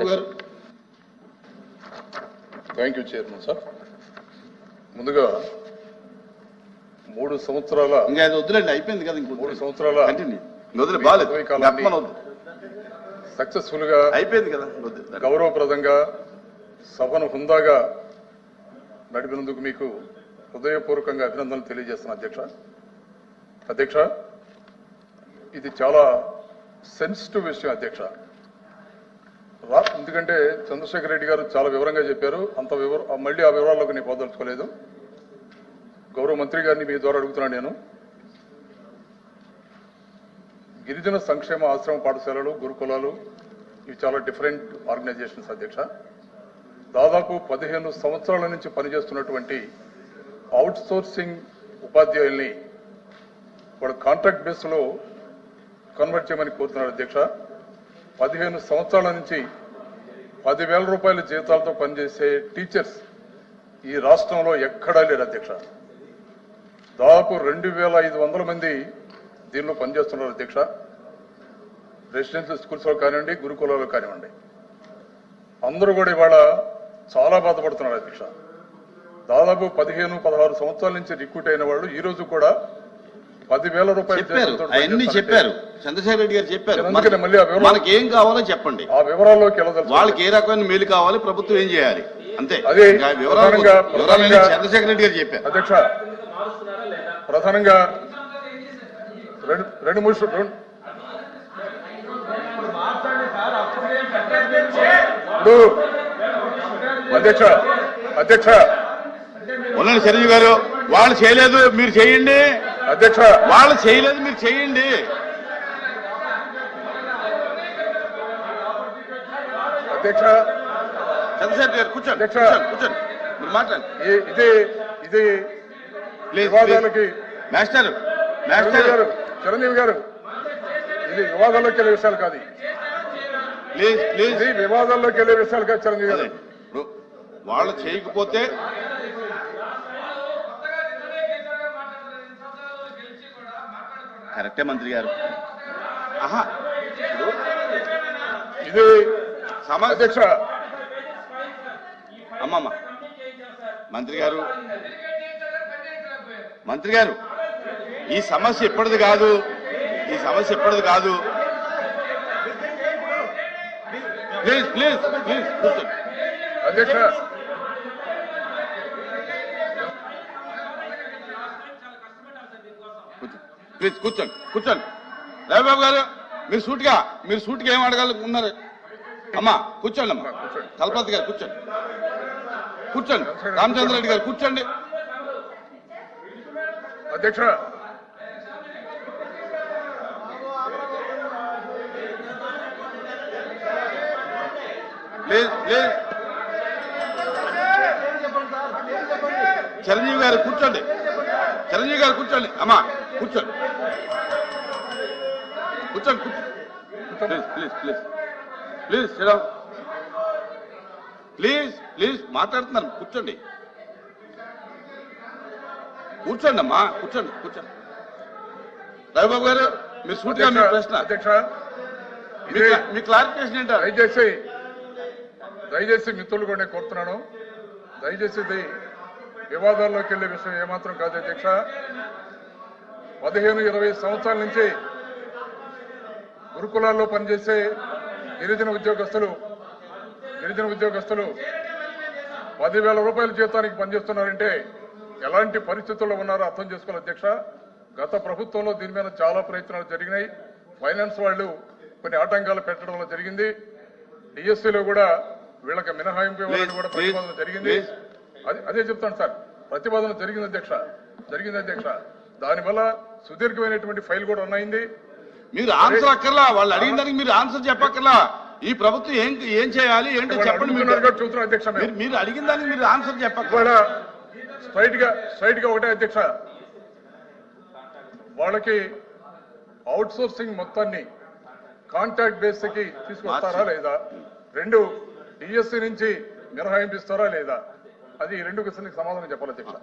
బాబు గారు. Thank you chairman sir ముందుగా మూడు సంవత్సరాల ఇంకా అది వద్దులేండి అయిపోయింది కదా మూడు ఇంకొద్దు సంవత్సరాల ఇంక వదిలే బాగాలేదు సక్సెస్ఫుల్గా అయిపోయింది కదా గౌరవప్రదంగా సభను హుందాగా నడిపినందుకు మీకు హృదయపూర్వకంగా అభినందనలు తెలియజేస్తున్నా అధ్యక్ష. అధ్యక్ష ఇది చాలా సెన్సిటివ్ విషయం అధ్యక్ష. ఎందుకంటే చంద్రశేఖర్ రెడ్డి గారు చాలా వివరంగా చెప్పారు. అంత వివర మళ్ళీ ఆ వివరాల్లోకి నేను పోదలుచుకోలేదు. గౌరవ మంత్రి గారిని మీ ద్వారా అడుగుతున్నాను నేను. గిరిజన సంక్షేమ ఆశ్రమ పాఠశాలలు గురుకులాలు ఇవి చాలా డిఫరెంట్ ఆర్గనైజేషన్స్ అధ్యక్ష. దాదాపు పదిహేను సంవత్సరాల నుంచి పనిచేస్తున్నటువంటి అవుట్ సోర్సింగ్ ఉపాధ్యాయుల్ని వాళ్ళ కాంట్రాక్ట్ బేస్లో కన్వర్ట్ చేయమని కోరుతున్నారు అధ్యక్ష. పదిహేను సంవత్సరాల నుంచి పదివేల రూపాయల జీతాలతో పనిచేసే టీచర్స్ ఈ రాష్ట్రంలో ఎక్కడా లేరు అధ్యక్ష. దాదాపు రెండు వేల ఐదు వందల మంది దీనిలో పనిచేస్తున్నారు అధ్యక్ష. రెసిడెన్షియల్ స్కూల్స్లో కానివ్వండి గురుకులాల్లో కానివ్వండి. అందరూ కూడా ఇవాళ చాలా బాధపడుతున్నారు అధ్యక్ష. దాదాపు పదిహేను పదహారు సంవత్సరాల నుంచి రిక్రూట్ అయిన వాళ్ళు ఈరోజు కూడా పదివేల రూపాయల చెప్పారు. అవన్నీ చెప్పారు. చంద్రశేఖర్ రెడ్డి గారు చెప్పారు. మనకి ఏం కావాలో చెప్పండి. ఆ వివరాల్లోకి. వాళ్ళకి ఏ రకమైన మేలు కావాలి ప్రభుత్వం ఏం చేయాలి? అంతే. అదే వివరాలు చంద్రశేఖర్ రెడ్డి గారు చెప్పారు. అధ్యక్ష ప్రధానంగా రెండు రెండు మూడు రెండు ఇప్పుడు అధ్యక్ష అధ్యక్ష. ఉండండి చిరంజీవి గారు వాళ్ళు చేయలేదు మీరు చేయండి. అధ్యక్ష వాళ్ళు చేయలేదు మీరు చేయండి. అధ్యక్ష చంద్రశేఖర్ గారు కూర్చోండి అధ్యక్ష. కూర్చోండి మీరు మాట్లాడండి. ఇది ఇది వివాదాలకి మాస్టర్ మాస్టర్. గారు చిరంజీవి గారు ఇది వివాదాల్లోకి వెళ్ళే విషయాలు కాదు ప్లీజ్ ప్లీజ్. వివాదాల్లోకి వెళ్ళే విషయాలు కాదు చిరంజీవి గారు. వాళ్ళు చేయకపోతే కరెక్టే మంత్రి గారు. ఆహా. ఇది సమస్య అధ్యక్ష అమ్మమ్మ. మంత్రి గారు. మంత్రి గారు ఈ సమస్య ఇప్పటిది కాదు? ఈ సమస్య ఇప్పటిది కాదు? ప్లీజ్ ప్లీజ్ ప్లీజ్ అధ్యక్ష. కూర్చోండి. ప్లీజ్ కూర్చోండి కూర్చోండి. రవిబాబు గారు మీరు సూటిగా మీరు సూటిగా ఏం అడగాలనుకున్నారు అమ్మా కూర్చోండి అమ్మా. కూర్చోండి. తలపతి గారు కూర్చోండి. కూర్చోండి. రామచంద్ర రెడ్డి గారు కూర్చోండి. అధ్యక్ష. Please please. చిరంజీవి గారు కూర్చోండి. చిరంజీవి గారు కూర్చోండి. అమ్మా. కూర్చోండి కూర్చోండి please please please please Sriram please please మాట్లాడుతున్నాను. కూర్చోండి. కూర్చోండి అమ్మా కూర్చోండి కూర్చోండి. రవిబాబు గారు మీరు సూటిగా మీ ప్రశ్న. అధ్యక్ష మీ మీ క్లారిఫికేషన్ ఏంటారు దయచేసి దయచేసి మిత్రులు కూడా నేను కోరుతున్నాను. దయచేసి వివాదాల్లోకి వెళ్ళే విషయం ఏమాత్రం కాదు అధ్యక్ష. పదిహేను ఇరవై సంవత్సరాల నుంచి గురుకులాల్లో పనిచేసే గిరిజన ఉద్యోగస్తులు గిరిజన ఉద్యోగస్తులు పదివేల రూపాయల జీతానికి పనిచేస్తున్నారంటే ఎలాంటి పరిస్థితుల్లో ఉన్నారో అర్థం చేసుకోవాలి అధ్యక్ష. గత ప్రభుత్వంలో దీని మీద చాలా ప్రయత్నాలు జరిగినాయి. ఫైనాన్స్ వాళ్ళు కొన్ని ఆటంకాలు పెట్టడం వల్ల జరిగింది. డిఎస్సీలో కూడా వీళ్ళకి మినహాయింపు ఇవ్వాలని Please, కూడా ప్రతిపాదన జరిగింది. అదే అదే చెప్తాను సార్. ప్రతిపాదన జరిగింది అధ్యక్ష. జరిగింది అధ్యక్ష. దానివల్ల సుదీర్ఘమైనటువంటి ఫైల్ కూడా ఉన్నాయింది మీరు ఆన్సర్ అక్కర్లా? వాళ్ళు అడిగిన దానికి మీరు ఆన్సర్ చెప్పక్కర్లా? ఈ ప్రభుత్వం ఏం ఏం చేయాలి? ఏంటో చెప్పండి మీరు. అడుగుతున్నారు కాబట్టి చూస్తున్నాం అధ్యక్ష మీరు- అడిగిన దానికి మీరు ఆన్సర్ చెప్పక్క ఇవాళ స్ట్రైట్గా స్ట్రైట్గా ఒకటే అధ్యక్ష. వాళ్ళకి అవుట్ సోర్సింగ్ మొత్తాన్ని కాంటాక్ట్ బేస్కి తీసుకొస్తారా లేదా? రెండు డిఎస్సి నుంచి మినహాయింపిస్తారా లేదా? అది రెండు క్వశ్చన్కి సమాధానం చెప్పాలి అధ్యక్ష.